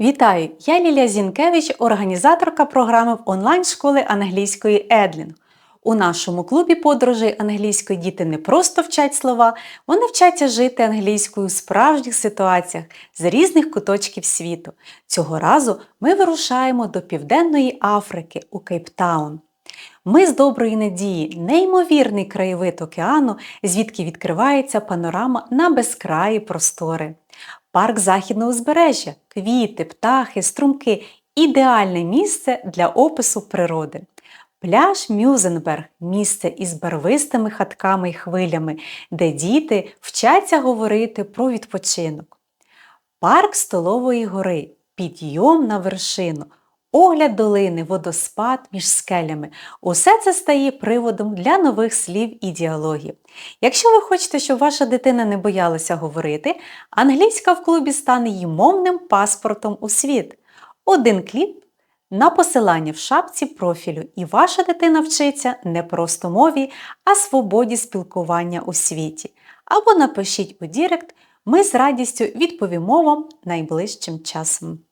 Вітаю! Я Лілія Зінкевич, організаторка програми в онлайн-школи англійської Едлінг. У нашому клубі подорожей англійської діти не просто вчать слова, вони вчаться жити англійською у справжніх ситуаціях з різних куточків світу. Цього разу ми вирушаємо до Південної Африки у Кейптаун. Ми з доброї надії, неймовірний краєвид океану, звідки відкривається панорама на безкраї простори. Парк Західного узбережжя, квіти, птахи, струмки ідеальне місце для опису природи. Пляж Мюзенберг місце із барвистими хатками й хвилями, де діти вчаться говорити про відпочинок. Парк Столової гори, підйом на вершину, огляд долини, водоспад між скелями. Усе це стає приводом для нових слів і діалогів. Якщо ви хочете, щоб ваша дитина не боялася говорити, англійська в клубі стане її мовним паспортом у світ. Один кліп на посилання в шапці профілю, і ваша дитина вчиться не просто мові, а свободі спілкування у світі. Або напишіть у Дірект, ми з радістю відповімо вам найближчим часом.